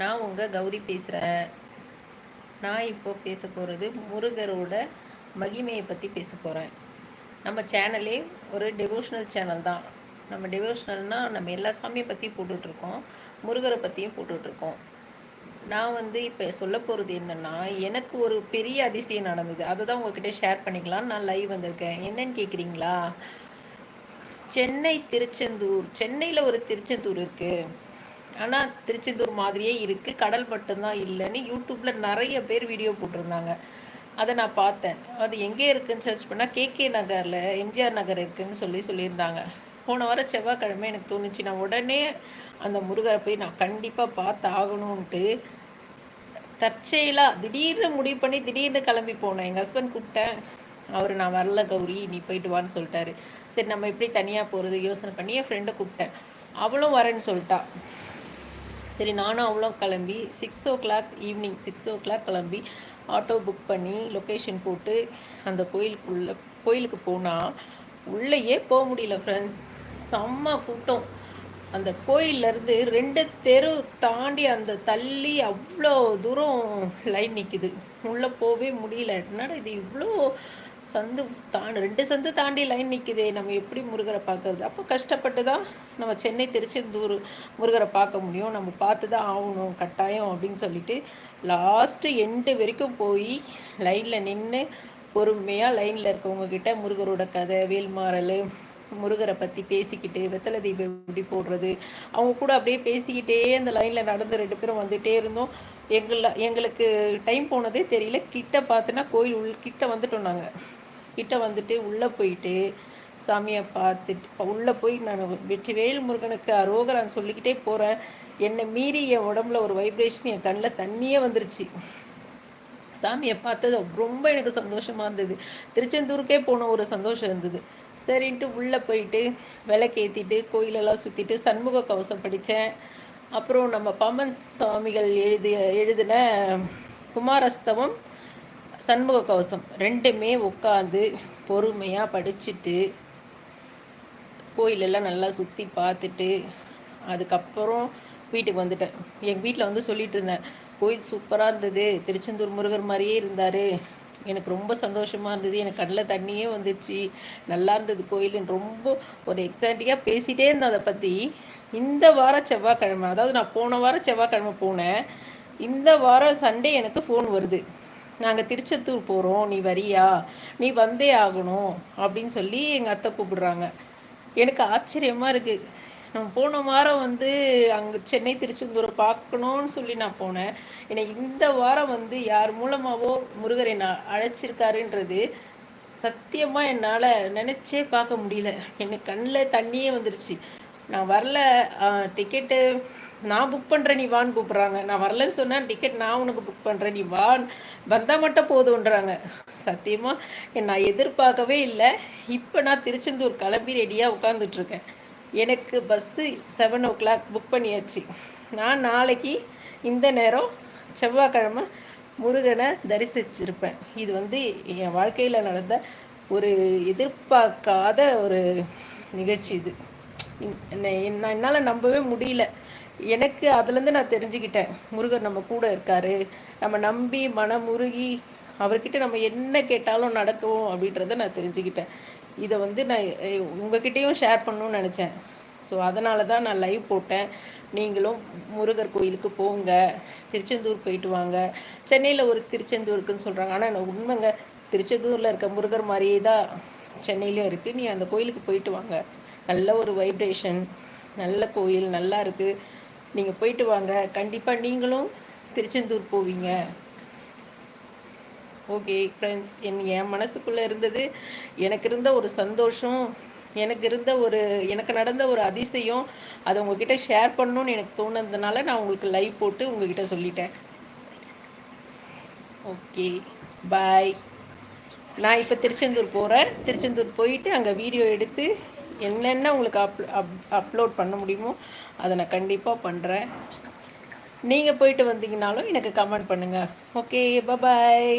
நான் உங்கள் கௌரி பேசுகிறேன் நான் இப்போ பேச போகிறது முருகரோட மகிமையை பற்றி பேச போகிறேன் நம்ம சேனலே ஒரு டெவோஷனல் சேனல் தான். நம்ம டிவோஷனல்னால் நம்ம எல்லா சாமியை பற்றி போட்டுட்ருக்கோம். முருகரை பற்றியும் போட்டுட்ருக்கோம். நான் வந்து இப்போ சொல்ல போகிறது என்னென்னா எனக்கு ஒரு பெரிய அதிசயம் நடந்தது. அதை தான் உங்ககிட்ட ஷேர் பண்ணிக்கலாம் நான் லைவ் வந்திருக்கேன். என்னன்னு கேட்குறீங்களா சென்னை திருச்செந்தூர். சென்னையில் ஒரு திருச்செந்தூர் இருக்குது ஆனால் திருச்செந்தூர் மாதிரியே இருக்குது கடல் மட்டும்தான் இல்லைன்னு யூடியூப்பில் நிறைய பேர் வீடியோ போட்டிருந்தாங்க. அதை நான் பார்த்தேன். அது எங்கே இருக்குதுன்னு சர்ச் பண்ணால் கேகே நகரில் எம்ஜிஆர் நகர் இருக்குதுன்னு சொல்லி சொல்லியிருந்தாங்க. போன வாரம் செவ்வாய்க்கிழமை எனக்கு தோணுச்சு. நான் உடனே அந்த முருகரை போய் நான் கண்டிப்பாக பார்த்து ஆகணும்ன்ட்டு தற்செயலாக திடீர்னு முடிவு பண்ணி திடீர்னு கிளம்பி போனேன். எங்கள் ஹஸ்பண்ட் கூப்பிட்டேன். அவர் நான் வரல கௌரி நீ போயிட்டு வான்னு சொல்லிட்டாரு. சரி நம்ம எப்படி தனியாக போகிறது யோசனை பண்ணி என் ஃப்ரெண்டை கூப்பிட்டேன். அவளும் வரேன்னு சொல்லிட்டா. சரி நானும் அவ்வளோ கிளம்பி six o'clock evening six o'clock கிளம்பி ஆட்டோ புக் பண்ணி லொக்கேஷன் போட்டு அந்த கோயிலுக்குள்ளே கோயிலுக்கு போனால் உள்ளேயே போக முடியல ஃப்ரெண்ட்ஸ் செம்ம கூட்டம். அந்த கோயிலேருந்து ரெண்டு தெரு தாண்டி அந்த தள்ளி அவ்வளோ தூரம் லைன் நிற்கிது உள்ளே போகவே முடியல. என்னடா இது இவ்வளோ சந்து தாண்டி ரெண்டு சந்து தாண்டி லைன் நிற்குதே நம்ம எப்படி முருகரை பார்க்கறது? அப்போ கஷ்டப்பட்டு தான் நம்ம சென்னை திருச்செந்தூர் முருகரை பார்க்க முடியும். நம்ம பார்த்து தான் ஆகணும் கட்டாயம் அப்படின்னு சொல்லிட்டு லாஸ்ட்டு எண்டு வரைக்கும் போய் லைனில் நின்று பொறுமையாக லைனில் இருக்கவங்க கிட்ட முருகரோட கதை வேல்மாறல் முருகரை பற்றி பேசிக்கிட்டு வெத்தலை தீபம் எப்படி போடுறது அவங்க கூட அப்படியே பேசிக்கிட்டே அந்த லைனில் நடந்து ரெண்டு பேரும் வந்துகிட்டே இருந்தோம். எங்கள எங்களுக்கு டைம் போனதே தெரியல. கிட்ட பார்த்தோன்னா கோயில் உள் கிட்ட வந்துட்டோம் நாங்கள் கிட்ட வந்துட்டு உள்ளே போயிட்டு சாமியை பார்த்துட்டு உள்ளே போய் நான் வெற்றி வேல் முருகனுக்கு அரோகரான் சொல்லிக்கிட்டே போகிறேன் என்னை மீறி என் உடம்புல ஒரு வைப்ரேஷன் என் கண்ணில் தண்ணியே வந்துருச்சு. சாமியை பார்த்தது ரொம்ப எனக்கு சந்தோஷமாக இருந்தது. திருச்செந்தூருக்கே போன ஒரு சந்தோஷம் இருந்தது. சரின்ட்டு உள்ளே போயிட்டு விளக்கேற்றிட்டு கோயிலெல்லாம் சுற்றிட்டு சண்முக கவசம் படித்தேன் அப்புறம் நம்ம பம்மன் சுவாமிகள் எழுதிய எழுதின குமாரஸ்தவம் சண்முக கவசம் ரெண்டுமே உட்காந்து பொறுமையாக படிச்சுட்டு கோயிலெல்லாம் நல்லா சுற்றி பார்த்துட்டு அதுக்கப்புறம் வீட்டுக்கு வந்துட்டேன். எங்கள் வீட்டில் வந்து சொல்லிட்டு இருந்தேன் கோயில் சூப்பராக இருந்தது. திருச்செந்தூர் முருகர் மாதிரியே இருந்தார். எனக்கு ரொம்ப சந்தோஷமாக இருந்தது. எனக்கு கண்ணில் தண்ணியே வந்துச்சு நல்லா இருந்தது கோயிலுன்னு ரொம்ப ஒரு எக்ஸாக்டிக்காக பேசிகிட்டே இருந்தேன் அதை பற்றி இந்த வாரம் செவ்வாய்க்கிழமை அதாவது நான் போன வாரம் செவ்வாய்க்கிழமை போனேன். இந்த வாரம் சண்டே எனக்கு ஃபோன் வருது. நாங்கள் திருச்செத்தூர் போகிறோம் நீ வரியா? நீ வந்தே ஆகணும் அப்படின்னு சொல்லி எங்கள் அத்தை கூப்பிடுறாங்க. எனக்கு ஆச்சரியமாக இருக்குது நம்ம போன வாரம் வந்து அங்கே சென்னை திருச்செந்தூரை பார்க்கணுன்னு சொல்லி நான் போனேன். என்னை இந்த வாரம் வந்து யார் மூலமாகவோ முருகரை நான் அழைச்சிருக்காருன்றது சத்தியமாக என்னால் நினச்சே பார்க்க முடியல. எனக்கு கண்ணில் தண்ணியே வந்துருச்சு. நான் வரல. டிக்கெட்டு நான் புக் பண்ணுறேன் நீ வான்னு கூப்பிட்றாங்க. நான் வரலன்னு சொன்னேன் டிக்கெட் நான் உனக்கு புக் பண்ணுறேன் நீ வான் வந்தால் மட்டும் போதுன்றாங்க சத்தியமாக நான் எதிர்பார்க்கவே இல்லை. இப்போ நான் திருச்செந்தூர் கிளம்பி ரெடியாக உட்காந்துட்ருக்கேன் எனக்கு bus seven o'clock book பண்ணியாச்சு. நான் நாளைக்கு இந்த நேரம் செவ்வாய்க்கிழமை முருகனை தரிசிச்சிருப்பேன். இது வந்து என் வாழ்க்கையில் நடந்த ஒரு எதிர்பார்க்காத ஒரு நிகழ்ச்சி இது. நான் என்னால் நம்பவே முடியல. எனக்கு அதுலேருந்து நான் தெரிஞ்சுக்கிட்டேன். முருகர் நம்ம கூட இருக்கார். நம்ம நம்பி மனமுருகி அவர்கிட்ட நம்ம என்ன கேட்டாலும் நடக்கும் அப்படின்றத நான் தெரிஞ்சுக்கிட்டேன். இதை வந்து நான் உங்ககிட்டேயும் ஷேர் பண்ணணும்னு நினச்சேன். ஸோ அதனால தான் நான் லைவ் போட்டேன். நீங்களும் முருகர் கோயிலுக்கு போங்க. திருச்செந்தூர் போயிட்டு வாங்க. சென்னையில் ஒரு திருச்செந்தூருக்குன்னு சொல்கிறாங்க ஆனால் உண்மைங்க திருச்செந்தூரில் இருக்க முருகர் மாதிரியே தான் சென்னையிலும் இருக்குது நீ அந்த கோயிலுக்கு போயிட்டு வாங்க. நல்ல ஒரு வைப்ரேஷன் நல்ல கோயில் நல்லா இருக்குது நீங்கள் போயிட்டு வாங்க. கண்டிப்பாக நீங்களும் திருச்செந்தூர் போவீங்க. ஓகே ஃப்ரெண்ட்ஸ் என் என் மனசுக்குள்ளே இருந்தது. எனக்கு இருந்த ஒரு சந்தோஷம் எனக்கு இருந்த ஒரு எனக்கு நடந்த ஒரு அதிசயம். அதை உங்ககிட்ட ஷேர் பண்ணணும்னு எனக்கு தோணுனதுனால நான் உங்களுக்கு லைவ் போட்டு உங்ககிட்ட சொல்லிட்டேன். ஓகே பாய் நான் இப்போ திருச்செந்தூர் போகிறேன் திருச்செந்தூர் போயிட்டு அங்கே வீடியோ எடுத்து என்னென்ன உங்களுக்கு அப் அப் அப்லோட் பண்ண முடியுமோ அதை நான் கண்டிப்பாக பண்ணுறேன் நீங்கள் போயிட்டு வந்தீங்கனாலும் எனக்கு கமெண்ட் பண்ணுங்கள் ஓகே பபாய்